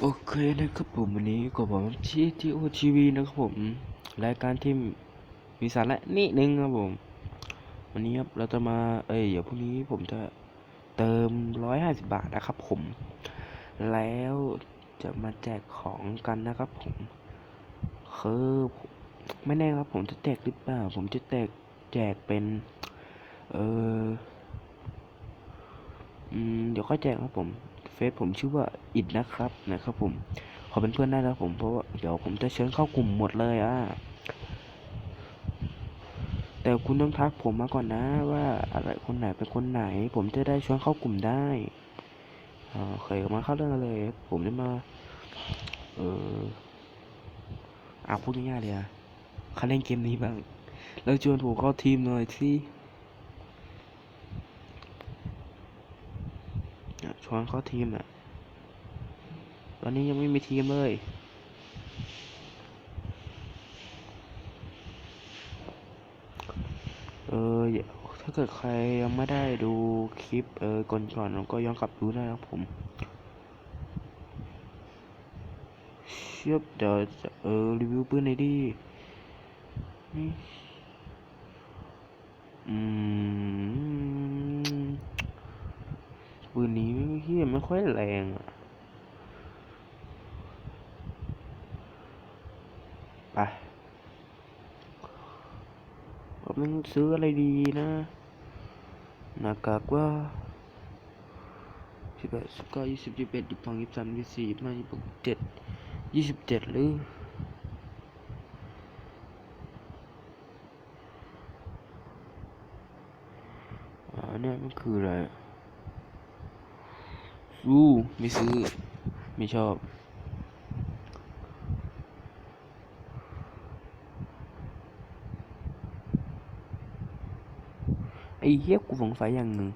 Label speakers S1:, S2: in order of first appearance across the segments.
S1: โอเคนะครับผมวันนี้ก็ผมที่ทีโอทีวีนะครับผมรายการที่มีสาระนิดนึงครับผม วันนี้ครับเราจะมาเอ้ยเดี๋ยวพรุ่งนี้ผมจะเติมร้อยห้าสิบบาทนะครับผม แล้วจะมาแจกของกันนะครับผมคือไม่แน่ครับผมจะแจกหรือเปล่า ผมจะแจกแจกเป็นเอออืมเดี๋ยวค่อยแจกครับผม ซผมชื่อว่าอิดนะครับนะครับผมขอเป็นเพื่อนได้แล้วผมเพราะว่าเดี๋ยวผมจะเชิญเข้ากลุ่มหมดเลยอะแต่คุณต้องทักผมมาก่อนนะว่าอะไรคนไหนเป็นคนไหน ผมจะได้ชวนเข้ากลุ่มได้โอเคมาเข้าเรื่องเลย ผมจะมา เอออะพูดง่ายๆเลยอะใครเล่นเกมนี้บ้าง แล้วชวนผมเข้าทีมหน่อยสิอะ ชวนเข้าทีมอะ ตอนนี้ยังไม่มีทีมเลย เออถ้าเกิดใครยังไม่ได้ดูคลิปเออก่อนก่อนก็ย้อนกลับดูได้ครับผมเชียบเดี๋ยวเออรีวิวปืนหน่อยดินี่อืม ปืนนี้เฮียไม่ค่อยแรงอะไปผมต้องซื้ออะไรดีนะหน้ากากว่าสิบแปดสิบเก้ายี่สิบยี่สิบเอ็ดยี่สิบสองยี่สิบสามยี่สิบสี่ยี่สิบห้ายี่สิบหกเจ็ดยี่สิบเจ็ดหรืออ่าเนี่ยมันคืออะไร อู้ไม่ซื้อ ไม่ชอบ ไอ้เหี้ยกูสงสัยอย่างหนึ่ง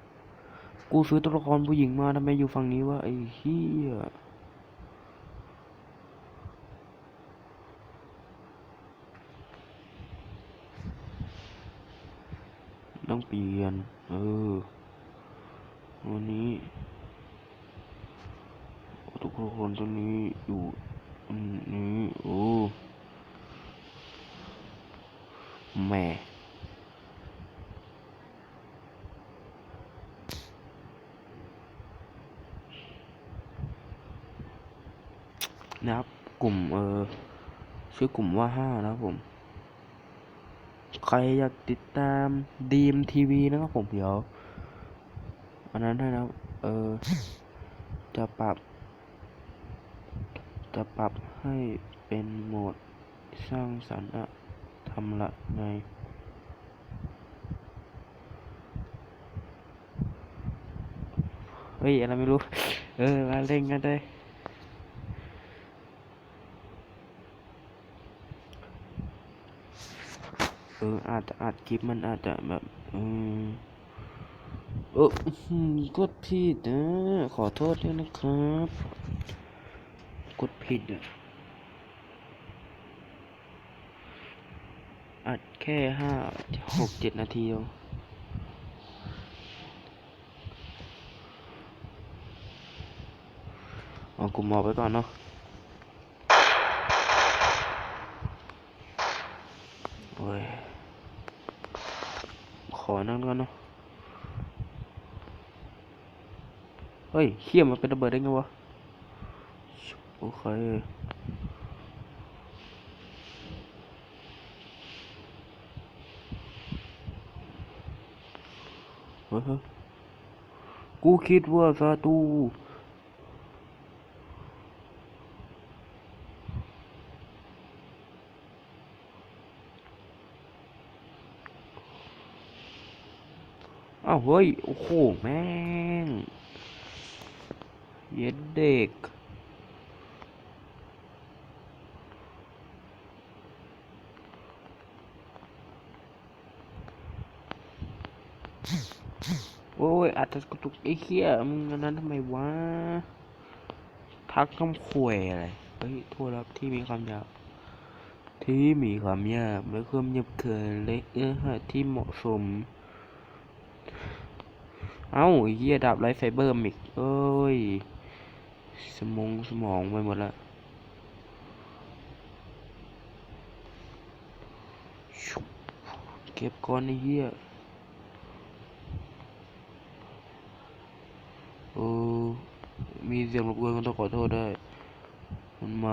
S1: กูซื้อตัวละครผู้หญิงมาทำไมอยู่ฝั่งนี้วะไอ้เหี้ยต้องเปลี่ยน เออ วันนี้ ทุกคนตัวนี้อยู่นี้โอ้แหม่นะครับกลุ่มเออชื่อกลุ่มว่าห้านะครับผม ใครอยากติดตามดีมทีวีนะครับผมเดี๋ยวอันนั้นให้นะครับเออจะปรับ จะปรับให้เป็นโหมดสร้างสรรค์ทำละไงเฮ้ย อะไรไม่รู้ เออมาเล่นกันได้ เออ อาจจะอัดคลิปมันอาจจะแบบ อืมเอออื้อหือกดผิดนะ ขอโทษด้วยนะครับ ผิดอะอัดแค่ห้าหกเจ็ดนาทีเองเอากลุ่มหมอไปก่อนเนาะโอ้ย ขอนั่งก่อนเนาะ เฮ้ยเขี้ยมันเป็นระเบิดได้ไงวะ เคเฮ้ยกูคิดว่าศัตรูอ้าวเฮ้ย โอ้โห แม่ง เย็ดเด็ก โอ้ยอาจจะกระตุกไอ้เหี้ยมึงนั้นทำไมวะทักคำขวยอะไรเฮ้ยโทษครับที่มีคำหยาบที่มีคำหยาบและความยาบเกินเล็กเอื้อหาที่เหมาะสม เอ้าไอ้เหี้ยดาบไรไฟเบอร์มิกเอ้ย สมองสมองไปหมดละเก็บก้อนไอ้เหี้ยโอ้ มีเสียงรบกวนก็ต้องขอโทษได้มันม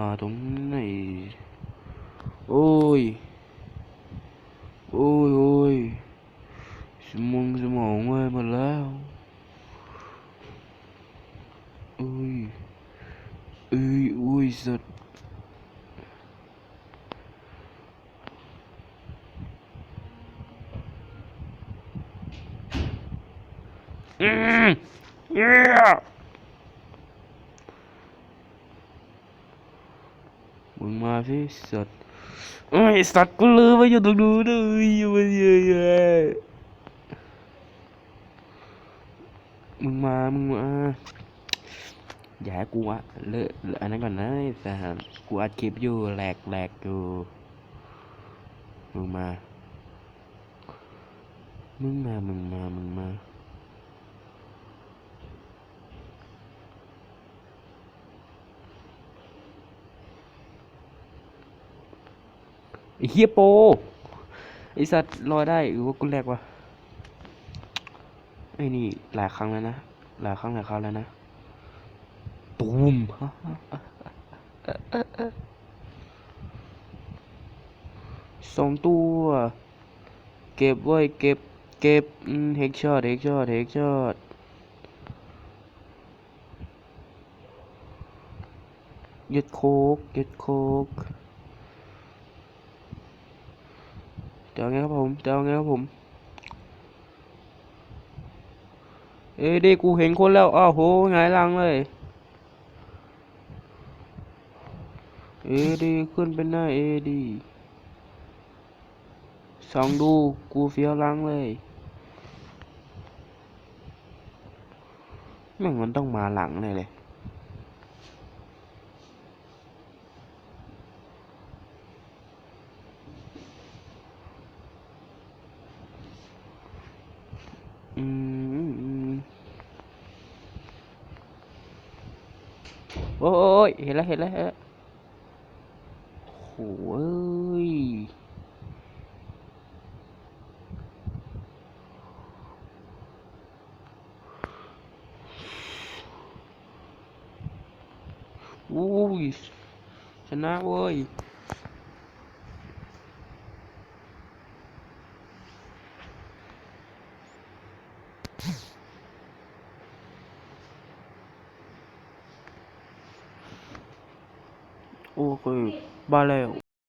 S1: าตรงไหนโอ้ยโอ้ยโอ้ยสมองสมองไปหมดแล้วโอ้ยเอ้ยโอ้ยสัตว์อุ้ยสัตว์กูลืมไปอยู่ตรงนู้นเลยอยู่มันเยอะแยมึงมา มึงมา อย่าให้กูอะเลอะเลอะอันนั้นก่อนนะไอ้สารกูอัดคลิปอยู่แหลกแหลกอยู่ มึงมา มึงมา มึงมา มึงมา อ้เฮียโปไอสัตว์รอได้หรือว่ากูแหลกวะไอ้นี่หลายครั้งแล้วนะ หลายครั้งหลายคราวแล้วนะ ตูมสองตัว เก็บไว้เก็บ เก็บเฮกช็อตเฮกช็อตเฮกช็อตยึดโคกยึดโคก เดี๋ยวไงครับผมเดี๋ยวไงครับผม เอ้ยดิกูเห็นคนแล้ว อ้าวโหหงายลังเลย เอดีขึ้นเป็นหน้าเอดีสองดูกูเฟี้ยวลังเลยแม่งมันต้องมาหลังเลยเลย โอ้ยเห็นแล้วเห็นแล้วเห็นแล้วโอ้โหเอ้ยอุ้ยชนะเว้ย โอเคบาแล้ว